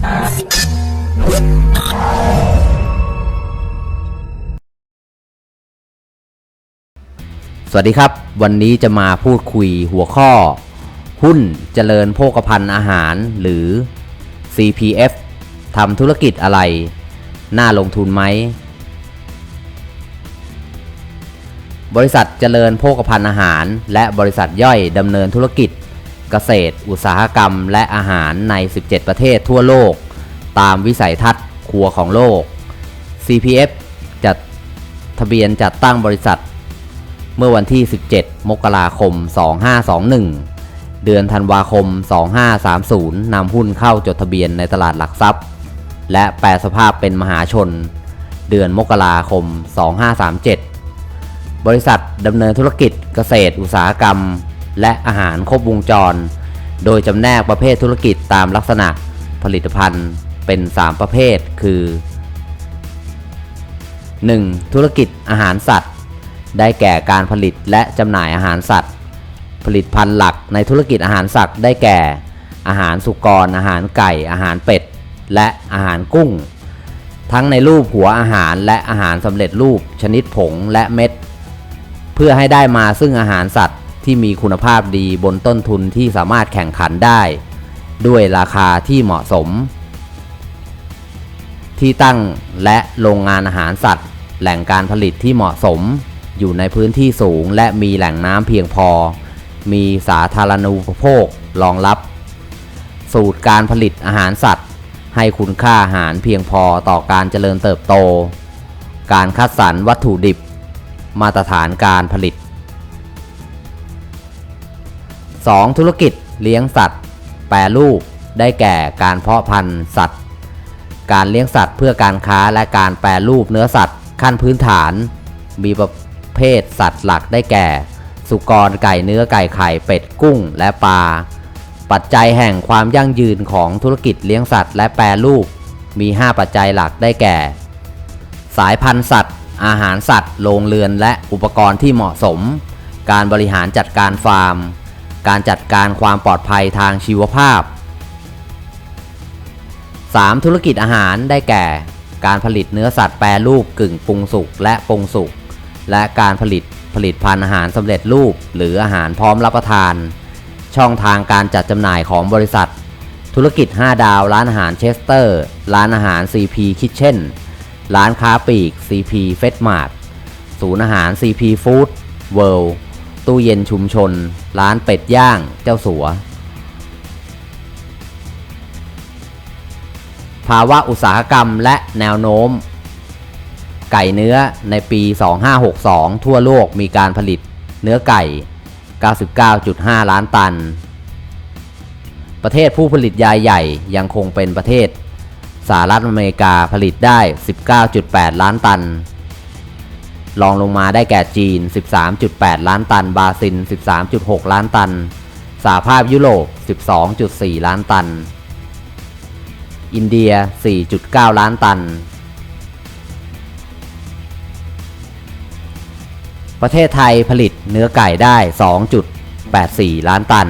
สวัสดีครับ วันนี้จะมาพูดคุยหัวข้อ หุ้นเจริญโภคภัณฑ์อาหารหรือ CPF ทำธุรกิจอะไร น่าลงทุนไหม บริษัทเจริญโภคภัณฑ์อาหาร และบริษัทย่อยดำเนินธุรกิจ เกษตร อุตสาหกรรม และอาหารใน 17 ประเทศทั่วโลก ตามวิสัยทัศน์ครัวของโลก CPF จัดทะเบียนจัดตั้งบริษัท เมื่อวันที่ 17 มกราคม 2521 เดือนธันวาคม 2530 นำหุ้นเข้าจดทะเบียนในตลาดหลักทรัพย์ และแปลสภาพเป็นมหาชน เดือนมกราคม 2537 บริษัทดำเนินธุรกิจเกษตรอุตสาหกรรม และอาหารครบวงจร โดยจำแนกประเภทธุรกิจตามลักษณะผลิตภัณฑ์เป็น 3 ประเภทคือ 1. ธุรกิจอาหารสัตว์ ได้แก่การผลิตและจำหน่ายอาหารสัตว์ ผลิตภัณฑ์หลักในธุรกิจอาหารสัตว์ได้แก่ อาหารสุกร อาหารไก่ อาหารเป็ด และอาหารกุ้ง ทั้งในรูปหัวอาหารและอาหารสำเร็จรูปชนิดผงและเม็ด เพื่อให้ได้มาซึ่งอาหารสัตว์ ที่มีคุณภาพดีบนต้นทุนที่สามารถแข่งขันได้ ด้วยราคาที่เหมาะสม ที่ตั้งและโรงงานอาหารสัตว์ แหล่งการผลิตที่เหมาะสม อยู่ในพื้นที่สูงและมีแหล่งน้ำเพียงพอ มีสาธารณูปโภครองรับ สูตรการผลิตอาหารสัตว์ ให้คุณค่าอาหารเพียงพอต่อการเจริญเติบโต การคัดสรรวัตถุดิบ มาตรฐานการผลิต 2. ธุรกิจเลี้ยงสัตว์ แปรรูป ได้แก่การเพาะพันธุ์สัตว์ การเลี้ยงสัตว์เพื่อการค้าและการแปรรูปเนื้อสัตว์ ขั้นพื้นฐาน มีประเภทสัตว์หลักได้แก่ สุกรไก่เนื้อไก่ไข่เป็ดกุ้งและปลา ปัจจัยแห่งความยั่งยืนของธุรกิจเลี้ยงสัตว์ และแปรรูป มี 5 ปัจจัยหลักได้แก่ สายพันธุ์สัตว์ อาหารสัตว์ โรงเรือนและอุปกรณ์ที่เหมาะสม การบริหารจัดการฟาร์ม การจัดการความปลอดภัยทางชีวภาพ 3. ธุรกิจอาหารได้แก่ การผลิตเนื้อสัตว์แปรรูปกึ่งปรุงสุกและปรุงสุกและการผลิตผลิตภัณฑ์อาหารสำเร็จรูป หรืออาหารพร้อมรับประทาน ช่องทางการจัดจำหน่ายของบริษัท ธุรกิจ 5 ดาว ร้านอาหารเชสเตอร์ ร้านอาหาร CP Kitchen ร้านค้าปลีก CP f e d Mart ศูนย์อาหาร CP Food World ตู้เย็นชุมชน ร้านเป็ดย่าง เจ้าสัว ภาวะอุตสาหกรรมและแนวโน้ม ไก่เนื้อในปี 2562 ทั่วโลกมีการผลิตเนื้อไก่ 99.5 ล้านตัน ประเทศผู้ผลิตยาใหญ่ยังคงเป็นประเทศสหรัฐอเมริกาผลิตได้ 19.8 ล้านตัน รองลงมาได้แก่จีน 13.8 ล้านตัน บราซิล 13.6 ล้านตัน สหภาพยุโรป 12.4 ล้านตัน อินเดีย 4.9 ล้านตัน ประเทศไทยผลิตเนื้อไก่ได้ 2.84 ล้านตัน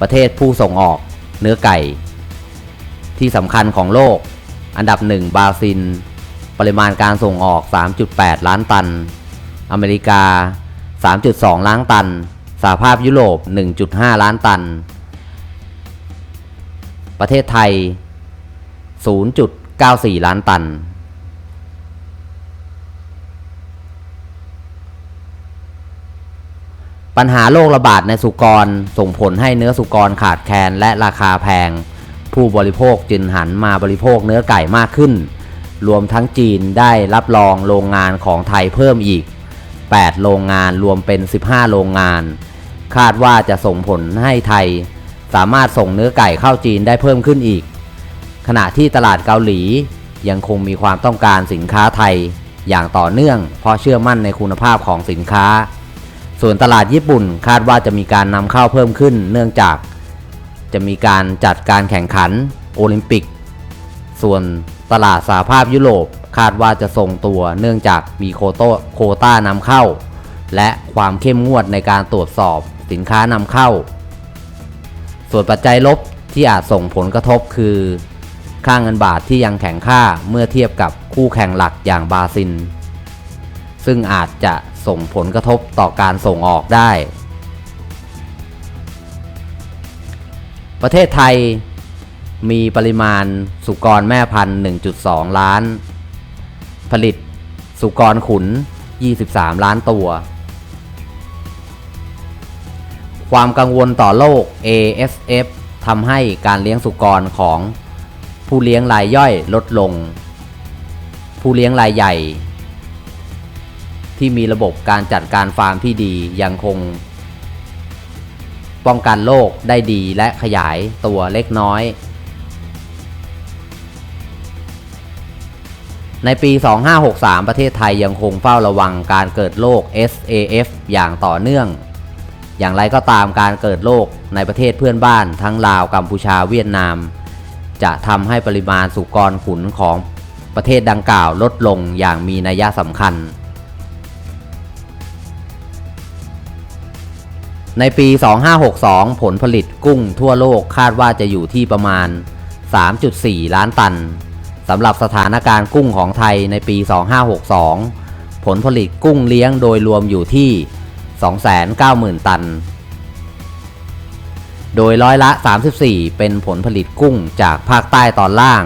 ประเทศผู้ส่งออกเนื้อไก่ ที่สำคัญของโลก อันดับ 1 บราซิล ปริมาณการส่งออก 3.8 ล้านตัน อเมริกา 3.2 ล้านตัน สหภาพยุโรป 1.5 ล้านตัน ประเทศไทย 0.94 ล้านตัน ปัญหาโรคระบาดในสุกรส่งผลให้เนื้อสุกรขาดแคลนและราคาแพง ผู้บริโภคจึงหันมาบริโภคเนื้อไก่มากขึ้น รวมทั้งจีนได้รับรองโรงงานของไทยเพิ่มอีก 8 โรงงานรวมเป็น 15 โรงงาน คาดว่าจะส่งผลให้ไทย สามารถส่งเนื้อไก่เข้าจีนได้เพิ่มขึ้นอีก ขณะที่ตลาดเกาหลียังคงมีความต้องการสินค้าไทยอย่างต่อเนื่อง เพราะเชื่อมั่นในคุณภาพของสินค้า ส่วนตลาดญี่ปุ่นคาดว่าจะมีการนำเข้าเพิ่มขึ้น เนื่องจาก จะมีการจัดการแข่งขันโอลิมปิก ส่วน ตลาดสหภาพยุโรปคาดว่าจะทรงตัวเนื่องจากมีโคโตโคต้านำเข้า และความเข้มงวดในการตรวจสอบสินค้านำเข้า ส่วนปัจจัยลบที่อาจส่งผลกระทบคือ ค่าเงินบาทที่ยังแข็งค่าเมื่อเทียบกับคู่แข่งหลักอย่างบราซิล ซึ่งอาจจะส่งผลกระทบต่อการส่งออกได้ ประเทศไทย มีปริมาณสุกรแม่พันธุ์1.2 ล้าน ผลิตสุกรขุน 23 ล้านตัว ความกังวลต่อโลก ASF ทำให้การเลี้ยงสุกรของผู้เลี้ยงรายย่อยลดลง ผู้เลี้ยงรายใหญ่ ที่มีระบบการจัดการฟาร์มที่ดียังคง ป้องกันโรคได้ดีและขยายตัวเล็กน้อย ในปี 2563 ประเทศไทยยังคงเฝ้าระวังการเกิดโรค SAF อย่างต่อเนื่อง อย่างไรก็ตามการเกิดโรคในประเทศเพื่อนบ้านทั้งลาวกัมพูชาเวียดนาม จะทำให้ปริมาณสุกรขุนของประเทศดังกล่าวลดลงอย่างมีนัยสำคัญ ในปี 2562 ผลผลิตกุ้งทั่วโลกคาดว่าจะอยู่ที่ประมาณ 3.4 ล้านตัน สำหรับสถานการณ์กุ้งของไทยในปี 2562 ผลผลิตกุ้งเลี้ยงโดยรวมอยู่ที่ 290,000 ตัน โดยร้อยละ 34 เป็นผลผลิตกุ้งจากภาคใต้ตอนล่าง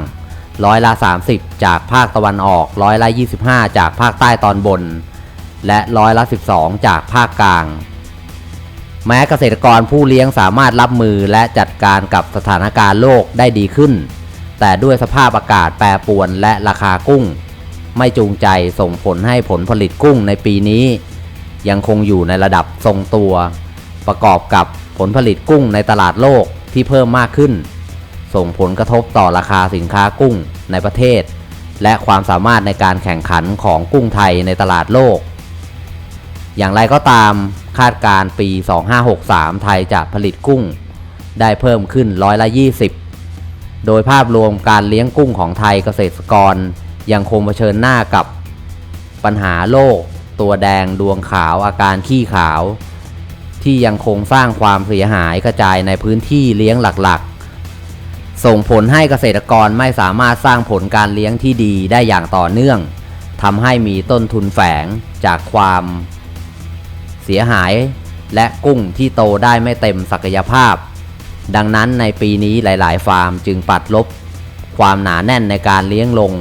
ร้อยละ 30 จากภาคตะวันออก ร้อยละ 25 จากภาคใต้ตอนบน และร้อยละ 12 จากภาคกลาง แม้เกษตรกรผู้เลี้ยงสามารถรับมือและจัดการกับสถานการณ์โลกได้ดีขึ้น แต่ด้วยสภาพอากาศแปรปรวนและราคากุ้ง ไม่จูงใจส่งผลให้ผลผลิตกุ้งในปีนี้ ยังคงอยู่ในระดับทรงตัว ประกอบกับผลผลิตกุ้งในตลาดโลกที่เพิ่มมากขึ้น ส่งผลกระทบต่อราคาสินค้ากุ้งในประเทศ และความสามารถในการแข่งขันของกุ้งไทยในตลาดโลก อย่างไรก็ตามคาดการปี 2563 ไทยจะผลิตกุ้ง ได้เพิ่มขึ้นร้อยละ 20 โดยภาพรวมการเลี้ยงกุ้งของไทยเกษตรกร ยังคงเผชิญหน้ากับปัญหาโรคตัวแดงดวงขาวอาการขี้ขาว ที่ยังคงสร้างความเสียหายกระจายในพื้นที่เลี้ยงหลักๆ ส่งผลให้เกษตรกรไม่สามารถสร้างผลการเลี้ยงที่ดีได้อย่างต่อเนื่องทำให้มีต้นทุนแฝงจากความเสียหายและกุ้งที่โตได้ไม่เต็มศักยภาพ ดังนั้นในปีนี้หลาย ๆ ฟาร์มจึงปัดลบ ความหนาแน่นในการเลี้ยงลง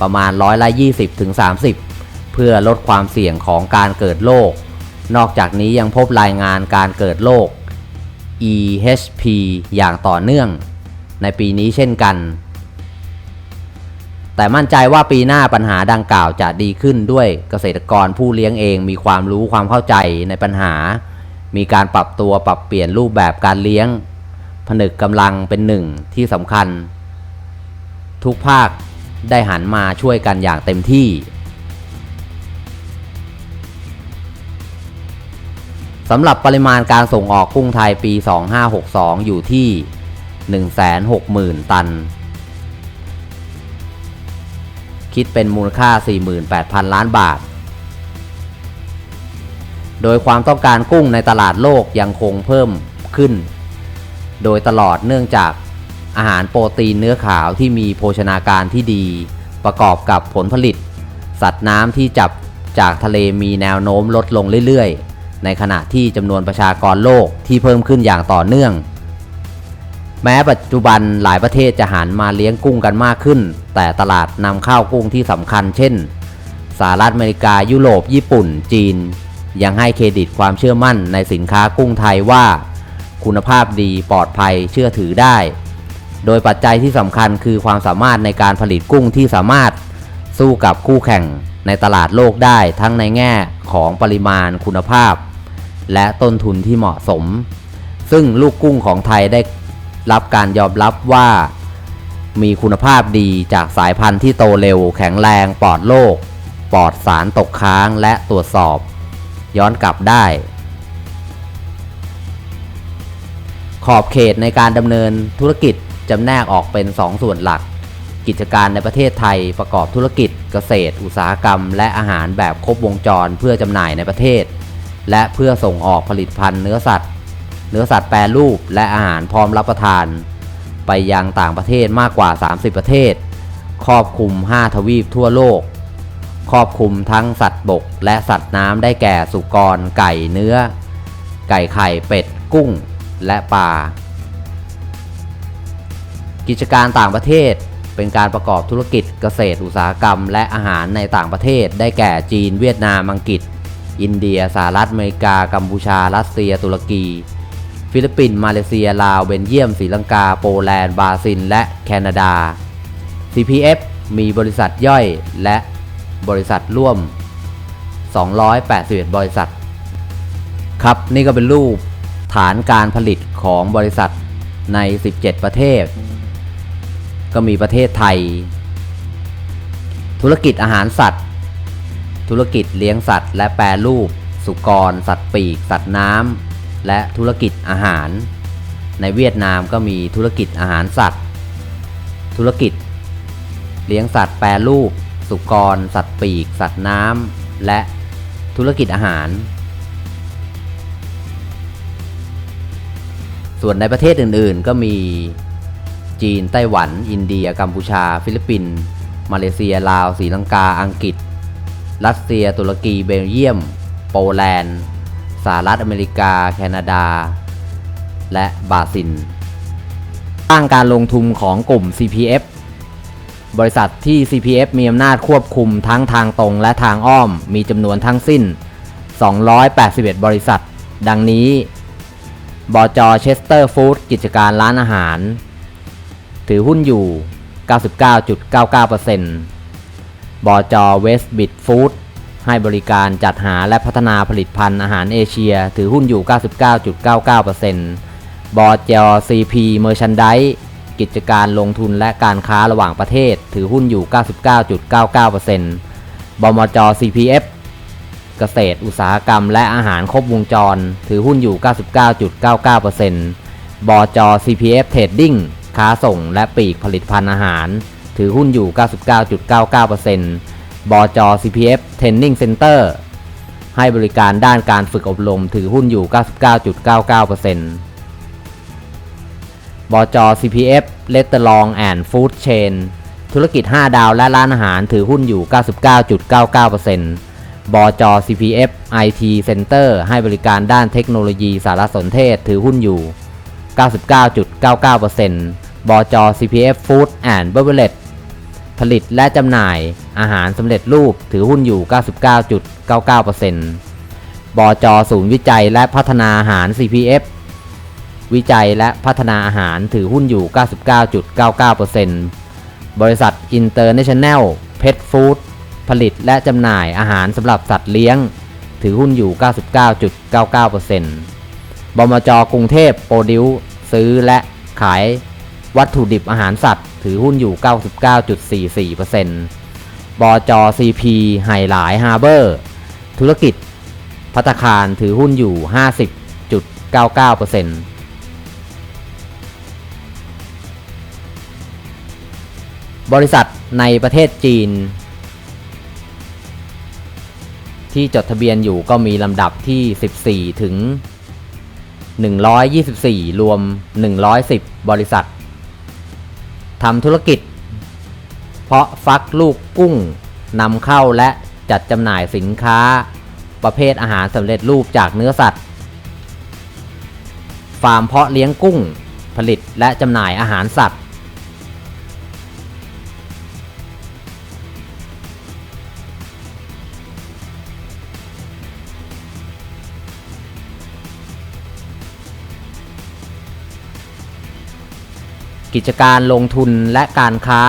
ประมาณร้อยละ 20-30ถึง30 เพื่อลดความเสี่ยงของการเกิดโรคนอกจากนี้ยังพบรายงานการเกิดโรค EHP อย่างต่อเนื่อง ในปีนี้เช่นกัน แต่มั่นใจว่าปีหน้าปัญหาดังกล่าวจะดีขึ้นด้วยเกษตรกรผู้เลี้ยงเองมีความรู้ความเข้าใจในปัญหา มีการปรับตัวปรับเปลี่ยนรูปแบบการเลี้ยง ผนึกกำลังเป็นหนึ่งที่สำคัญ ทุกภาคได้หันมาช่วยกันอย่างเต็มที่สำหรับปริมาณการส่งออกกุ้งไทยปี 2562 อยู่ที่ 160,000 ตัน คิดเป็นมูลค่า 48,000 ล้านบาท โดยความต้องการกุ้งในตลาดโลกยังคงเพิ่มขึ้น โดยตลอดเนื่องจากอาหารโปรตีนเนื้อขาวที่มีโภชนาการที่ดี ประกอบกับผลผลิต สัตว์น้ำที่จับจากทะเลมีแนวโน้มลดลงเรื่อยๆ ในขณะที่จำนวนประชากรโลกที่เพิ่มขึ้นอย่างต่อเนื่อง แม้ปัจจุบันหลายประเทศจะหันมาเลี้ยงกุ้งกันมากขึ้น แต่ตลาดนำเข้ากุ้งที่สำคัญ เช่นสหรัฐอเมริกายุโรป ญี่ปุ่น จีน ยังให้เครดิตความเชื่อมั่นในสินค้ากุ้งไทยว่า คุณภาพดีปลอดภัยเชื่อถือได้ โดยปัจจัยที่สำคัญคือความสามารถในการผลิตกุ้งที่สามารถสู้กับคู่แข่งในตลาดโลกได้ทั้งในแง่ของปริมาณคุณภาพ และต้นทุนที่เหมาะสม ซึ่งลูกกุ้งของไทยได้รับการยอมรับว่ามีคุณภาพดีจากสายพันธุ์ที่โตเร็ว แข็งแรงปลอดโรคปลอดสารตกค้างและตรวจสอบ ย้อนกลับได้ ขอบเขตในการดำเนินธุรกิจจำแนกออกเป็น 2 ส่วนหลัก กิจการในประเทศไทยประกอบธุรกิจเกษตร อุตสาหกรรม และอาหารแบบครบวงจรเพื่อจำหน่ายในประเทศ และเพื่อส่งออกผลิตภัณฑ์เนื้อสัตว์ เนื้อสัตว์แปรรูป และอาหารพร้อมรับประทาน ไปยังต่างประเทศมากกว่า 30 ประเทศ ครอบคลุม 5 ทวีปทั่วโลก ครอบคลุมทั้งสัตว์บก และสัตว์น้ำได้แก่สุกร ไก่เนื้อ ไก่ไข่เป็ด กุ้ง และปลากิจการต่างประเทศเป็นการประกอบธุรกิจเกษตรอุตสาหกรรม และอาหารในต่างประเทศ ได้แก่จีนเวียดนามอังกฤษ อินเดียสหรัฐอเมริกา กัมพูชา รัสเซีย ตุรกี ฟิลิปปินส์มาเลเซียลาวเบนเยียมศรีลังกา โปแลนด์บราซิล และแคนาดา CPF มีบริษัทย่อยและบริษัทร่วม 281 บริษัท ครับนี่ก็เป็นรูป ฐานการผลิตของบริษัทใน 17 ประเทศ ก็มีประเทศไทย ธุรกิจอาหารสัตว์ ธุรกิจเลี้ยงสัตว์ และแปรรูป สุกร สัตว์ปีก สัตว์น้ำ และธุรกิจอาหาร ในเวียดนามก็มีธุรกิจอาหารสัตว์ ธุรกิจ เลี้ยงสัตว์แปรรูป สุกร สัตว์ปีก สัตว์น้ำ และธุรกิจอาหาร ส่วนในประเทศอื่นๆ ก็มีจีน ไต้หวัน อินเดีย กัมพูชา ฟิลิปปินส์ มาเลเซีย ลาวศรีลังกา อังกฤษ รัสเซีย ตุรกี เบลเยียม โปแลนด์ สหรัฐอเมริกา แคนาดา และบราซิลสร้างการลงทุนของกลุ่ม CPF บริษัทที่ CPF มีอำนาจควบคุมทั้งทางตรงและทางอ้อม มีจำนวนทั้งสิ้น 281 บริษัท ดังนี้ บจเชสเตอร์ฟู้ดกิจการร้านอาหาร ถือหุ้นอยู่ 99.99%บจเวสบิดฟู้ดให้บริการจัดหาและพัฒนาผลิตภัณฑ์อาหารเอเชีย ถือหุ้นอยู่ 99.99%บจ CP Merchandise กิจการลงทุนและการค้าระหว่างประเทศ ถือหุ้นอยู่ 99.99%บมจ CPF เกษตร อุตสาหกรรม และอาหารครบวงจร ถือหุ้นอยู่ 99.99%บจ CPF Trading ค้าส่งและปลีกผลิตภัณฑ์อาหาร ถือหุ้นอยู่ 99.99%บจ CPF Training Center ให้บริการด้านการฝึกอบรมถือหุ้นอยู่ 99.99%บจ CPF l e t t e r o n g and Food Chain ธุรกิจ 5 ดาวและร้านอาหารถือหุ้นอยู่ 99.99% บจ CPF IT Center ให้บริการด้านเทคโนโลยีสารสนเทศถือหุ้นอยู่ 99.99%บจ CPF Food and Beverage ผลิตและจำหน่ายอาหารสำเร็จรูปถือหุ้นอยู่ 99.99%บจ ศูนย์วิจัยและพัฒนาอาหาร CPF วิจัยและพัฒนาอาหารถือหุ้นอยู่ 99.99%บริษัท International Pet Food ผลิตและจำหน่ายอาหารสำหรับสัตว์เลี้ยง ถือหุ้นอยู่ 99.99%บมจกรุงเทพโปรดิวซื้อและขายวัตถุดิบอาหารสัตว์ ถือหุ้นอยู่ 99.44%บจ CP ไฮหลายฮาร์เบอร์ ธุรกิจพัตตาคารถือหุ้นอยู่ 50.99%บริษัทในประเทศจีน ที่จดทะเบียนอยู่ก็มีลำดับที่ 14 ถึง 124 รวม 110 บริษัททำธุรกิจ เพาะฟักลูกกุ้งนำเข้าและจัดจำหน่ายสินค้า ประเภทอาหารสำเร็จรูปจากเนื้อสัตว์ ฟาร์มเพาะเลี้ยงกุ้ง ผลิตและจำหน่ายอาหารสัตว์ กิจการลงทุนและการค้า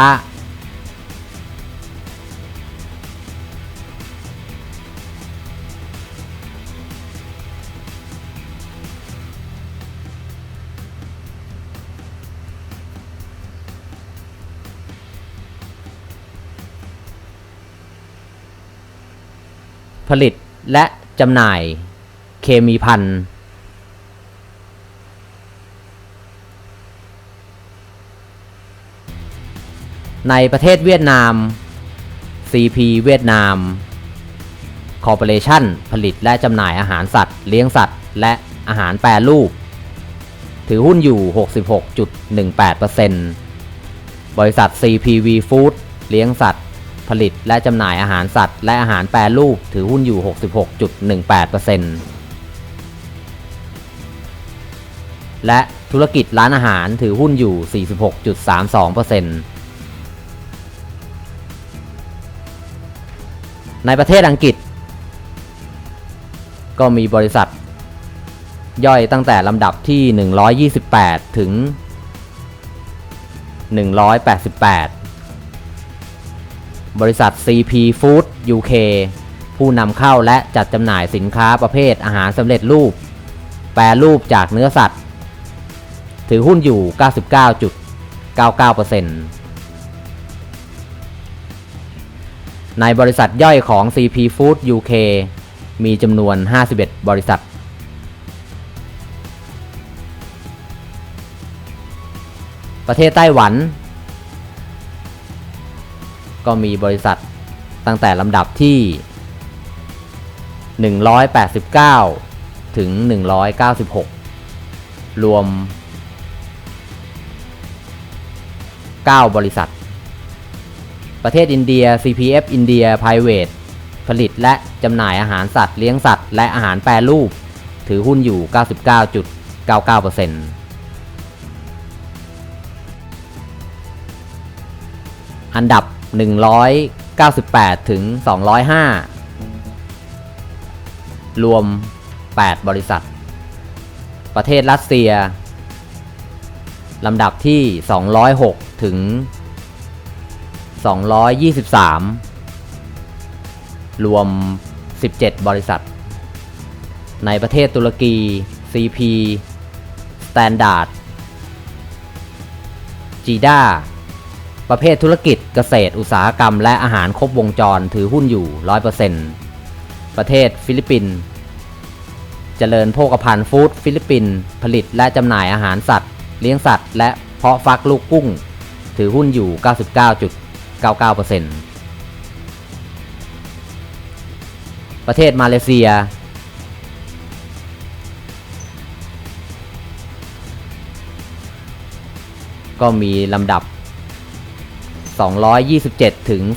ผลิตและจำหน่ายเคมีพันธุ์ ในประเทศเวียดนาม CP เวียดนามคอร์ปอเรชั่นผลิตและจำหน่ายอาหารสัตว์ เลี้ยงสัตว์ และอาหารแปรรูป ถือหุ้นอยู่ 66.18%บริษัท CPV Food เลี้ยงสัตว์ ผลิตและจำหน่ายอาหารสัตว์ และอาหารแปรรูป ถือหุ้นอยู่ 66.18%และธุรกิจร้านอาหารถือหุ้นอยู่ 46.32% ในประเทศอังกฤษ ก็มีบริษัท ย่อยตั้งแต่ลำดับที่ 128 ถึง 188 บริษัท CP Food UK ผู้นำเข้าและจัดจำหน่ายสินค้าประเภทอาหารสำเร็จรูป แปรรูปจากเนื้อสัตว์ ถือหุ้นอยู่ 99.99% ในบริษัทย่อยของ CP Food UK มีจำนวน 51 บริษัท ประเทศไต้หวัน ก็มีบริษัทตั้งแต่ลำดับที่ 189 ถึง 196 รวม 9 บริษัท ประเทศอินเดีย CPF อินเดีย Private ผลิตและจำหน่ายอาหารสัตว์เลี้ยงสัตว์และอาหารแปรรูป ถือหุ้นอยู่ 99.99%อันดับ 198 ถึง 205 รวม 8 บริษัท ประเทศรัสเซีย ลำดับที่ 206 ถึง 223 รวม 17 บริษัท ในประเทศตุรกี CP Standard GIDA ประเภทธุรกิจเกษตรอุตสาหกรรม และอาหารครบวงจรถือหุ้นอยู่ 100%ประเทศฟิลิปปินส์เจริญโภคภัณฑ์ฟู้ดฟิลิปปินส์ผลิตและจำหน่ายอาหารสัตว์ เลี้ยงสัตว์ และเพาะฟักลูกกุ้ง ถือหุ้นอยู่ 99%ประเทศมาเลเซีย ก็มีลำดับ 227 ถึง 233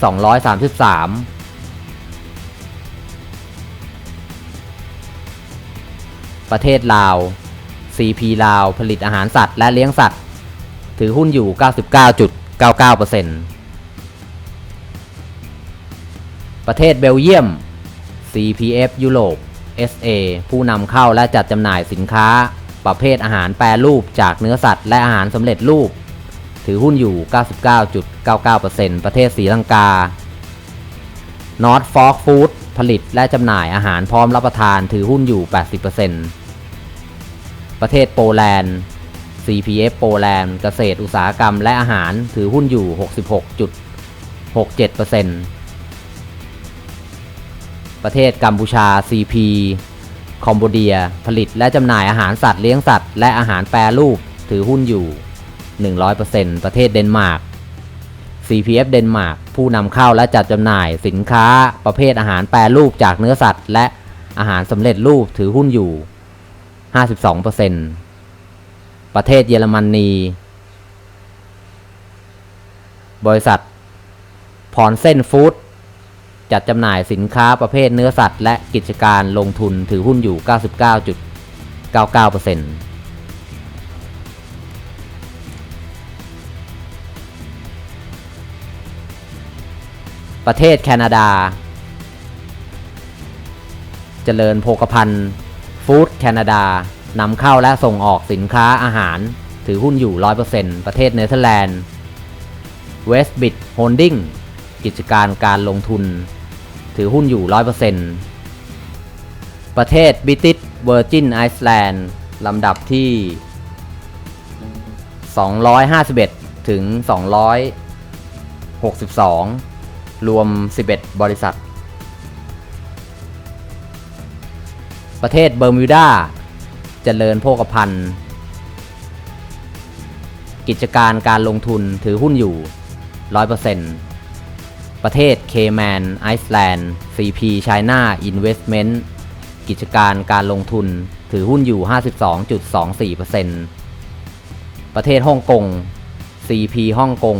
ประเทศลาว CP ลาว ผลิตอาหารสัตว์และเลี้ยงสัตว์ ถือหุ้นอยู่ 99.99% ประเทศเบลเยียม CPF ยุโรป SA ผู้นำเข้าและจัดจำหน่ายสินค้า ประเภทอาหารแปรรูปจากเนื้อสัตว์และอาหารสำเร็จรูป ถือหุ้นอยู่ 99.99%ประเทศศรีลังกา North Fork Food ผลิตและจำหน่ายอาหารพร้อมรับประทานถือหุ้นอยู่ 80%ประเทศโปแลนด์ CPF โปแลนด์เกษตรอุตสาหกรรมและอาหารถือหุ้นอยู่ 66.67% ประเทศกัมพูชา CP คอมโบเดีย ผลิตและจำหน่ายอาหารสัตว์เลี้ยงสัตว์และอาหารแปรรูปถือหุ้นอยู่ 100%ประเทศเดนมาร์ก CPF เดนมาร์กผู้นำเข้าและจัดจำหน่ายสินค้าประเภทอาหารแปรรูปจากเนื้อสัตว์ และอาหารสำเร็จรูปถือหุ้นอยู่ 52%ประเทศเยอรมนีบริษัทพรเส้นฟู้ด จัดจำหน่ายสินค้าประเภทเนื้อสัตว์ และกิจการลงทุนถือหุ้นอยู่ 99.99%ประเทศแคนาดา เจริญโภคภัณฑ์ฟู้ดแคนาดานำเข้าและส่งออกสินค้าอาหาร ถือหุ้นอยู่ 100%ประเทศเนเธอร์แลนด์ Westbit Holding กิจการการลงทุน ถือหุ้นอยู่ 100%ประเทศบิติสเวอร์จินไอซ์แลนด์ลำดับที่ 251 ถึง 262 รวม 11 บริษัท ประเทศเบอร์มิวดาเจริญโภคภัณฑ์ กิจการการลงทุนถือหุ้นอยู่ 100% ประเทศเคแมนไอซ์แลนด์ CP China Investment กิจการการลงทุนถือหุ้นอยู่ 52.24%ประเทศฮ่องกง CP ฮ่องกง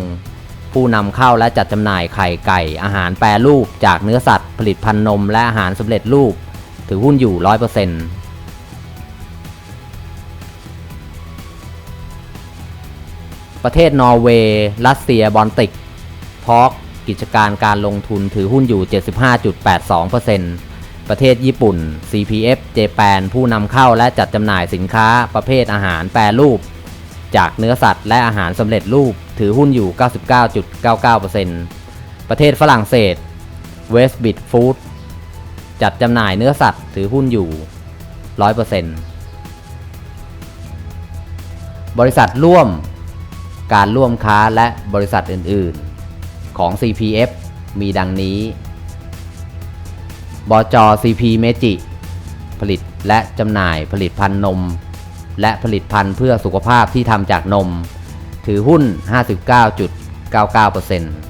ผู้นำเข้าและจัดจำหน่ายไข่ไก่ อาหารแปรรูปจากเนื้อสัตว์ ผลิตภัณฑ์นมและอาหารสำเร็จรูป ถือหุ้นอยู่ 100%ประเทศนอร์เวย์ รัสเซีย บอลติก พอก กิจการการลงทุนถือหุ้นอยู่ 75.82%ประเทศญี่ปุ่น CPF เจแปนผู้นำเข้าและจัดจำหน่ายสินค้าประเภทอาหารแปรรูป จากเนื้อสัตว์และอาหารสำเร็จรูปถือหุ้นอยู่ 99.99%ประเทศฝรั่งเศส Westbit Food จัดจำหน่ายเนื้อสัตว์ถือหุ้นอยู่ 100%บริษัทร่วม การร่วมค้าและบริษัทอื่น ๆ ของ CPF มีดังนี้ บจ CP เมจิผลิตและจำหน่ายผลิตภัณฑ์นม และผลิตภัณฑ์เพื่อสุขภาพที่ทำจากนม ถือหุ้น 59.99%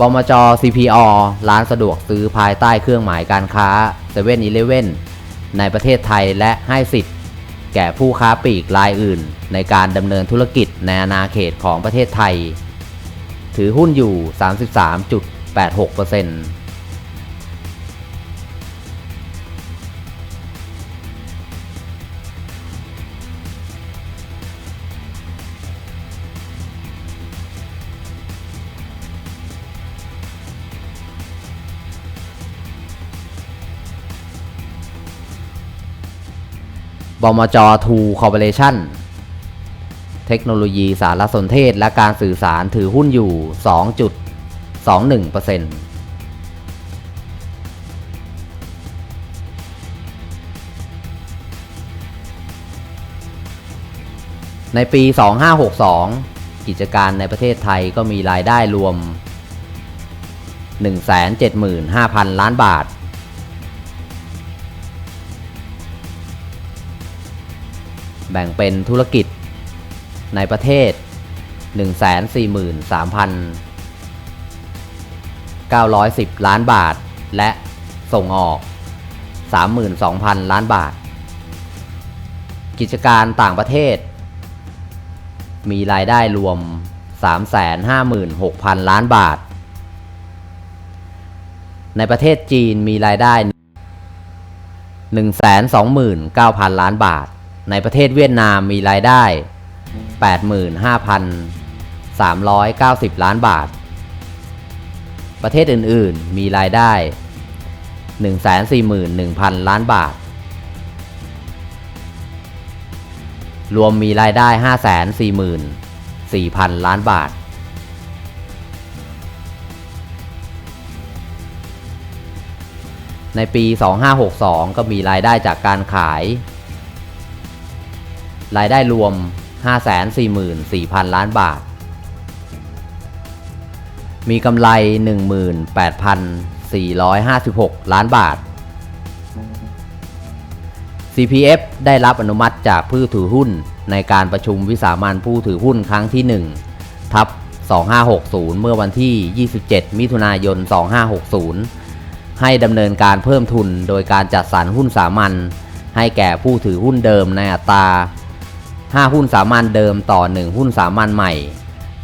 บมจ CPO ร้านสะดวกซื้อภายใต้เครื่องหมายการค้า7 e เ e ่ e อในประเทศไทยและให้สิทธิ์ แก่ผู้ค้าปลีกรายอื่น ในการดำเนินธุรกิจในอาณาเขตของประเทศไทย ถือหุ้นอยู่ 33.86% บมจทูคอร์ปอเรชั่นเทคโนโลยีสารสนเทศและการสื่อสารถือหุ้นอยู่ 2.21%ในปี 2562 กิจการในประเทศไทยก็มีรายได้รวม 175,000 ล้านบาท แบ่งเป็นธุรกิจในประเทศ 143,910 ล้านบาท และส่งออก 32,000 ล้านบาท กิจการต่างประเทศ มีรายได้รวม 356,000 ล้านบาท ในประเทศจีนมีรายได้ 129,000 ล้านบาท ในประเทศเวียดนามมีรายได้ 85,390 ล้านบาท ประเทศอื่นๆมีรายได้ 141,000 ล้านบาท รวมมีรายได้ 544,000 ล้านบาทในปี 2562 ก็มีรายได้จากการขาย รายได้รวม 544,000 ล้านบาท มีกำไร 18,456 ล้านบาท CPF ได้รับอนุมัติจากผู้ถือหุ้นในการประชุมวิสามันผู้ถือหุ้นครั้งที่ 1 ทับ 2560 เมื่อวันที่ 27 มิถุนายน 2560 ให้ดำเนินการเพิ่มทุนโดยการจัดสรรหุ้นสามัญให้แก่ผู้ถือหุ้นเดิมในอัตรา 5 หุ้นสามัญเดิมต่อ 1 หุ้นสามัญใหม่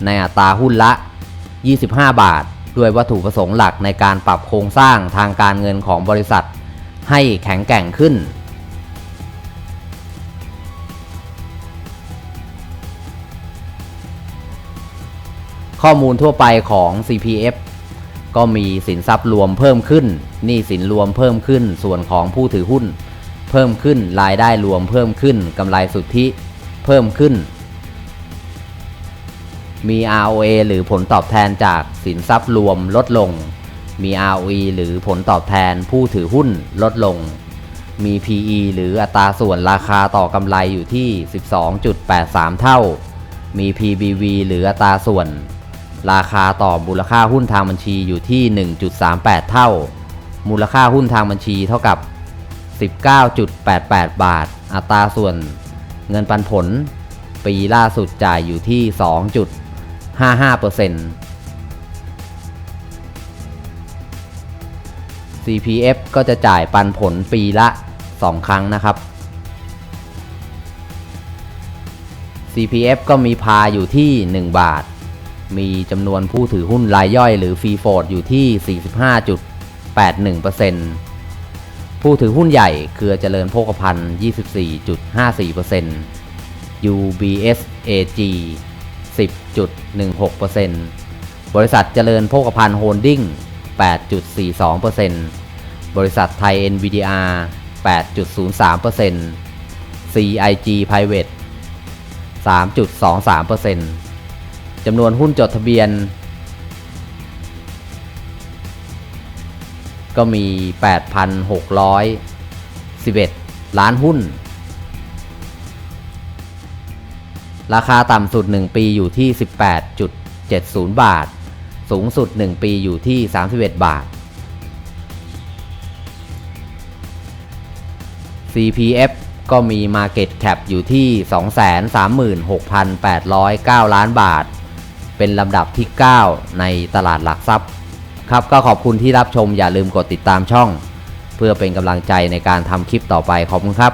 ในอัตราหุ้นละ 25 บาท ด้วยวัตถุประสงค์หลักในการปรับโครงสร้างทางการเงินของบริษัท ให้แข็งแกร่งขึ้น ข้อมูลทั่วไปของ CPF ก็มีสินทรัพย์รวมเพิ่มขึ้นหนี้สินรวมเพิ่มขึ้น ส่วนของผู้ถือหุ้น เพิ่มขึ้นรายได้รวมเพิ่มขึ้นกำไรสุทธิ เพิ่มขึ้น มี ROA หรือผลตอบแทนจากสินทรัพย์รวมลดลง มี ROE หรือผลตอบแทนผู้ถือหุ้นลดลง มี PE หรืออัตราส่วนราคาต่อกำไรอยู่ที่ 12.83 เท่า มี PBV หรืออัตราส่วน ราคาต่อมูลค่าหุ้นทางบัญชีอยู่ที่ 1.38 เท่า มูลค่าหุ้นทางบัญชีเท่ากับ 19.88 บาท อัตราส่วน เงินปันผล ปีล่าสุดจ่ายอยู่ที่ 2.55% CPF ก็จะจ่ายปันผลปีละ 2 ครั้งนะครับ CPF ก็มีพาอยู่ที่ 1 บาท มีจำนวนผู้ถือหุ้นรายย่อยหรือฟรีโฟดอยู่ที่ 45.81% ผู้ถือหุ้นใหญ่เครือเจริญโภคภัณฑ์ 24.54% UBS AG 10.16%บริษัทเจริญโภคภัณฑ์โฮลดิ้ง 8.42%บริษัทไทย NVDR 8.03% CIG Private 3.23%จำนวนหุ้นจดทะเบียน ก็มี 8,611 ล้านหุ้น ราคาต่ำสุด 1 ปีอยู่ที่ 18.70 บาท สูงสุด 1 ปีอยู่ที่ 31 บาท CPF ก็มี Market Cap อยู่ที่ 236,809 ล้านบาท เป็นลำดับที่ 9 ในตลาดหลักทรัพย์ ครับก็ขอบคุณที่รับชมอย่าลืมกดติดตามช่อง เพื่อเป็นกำลังใจในการทำคลิปต่อไปขอบคุณครับ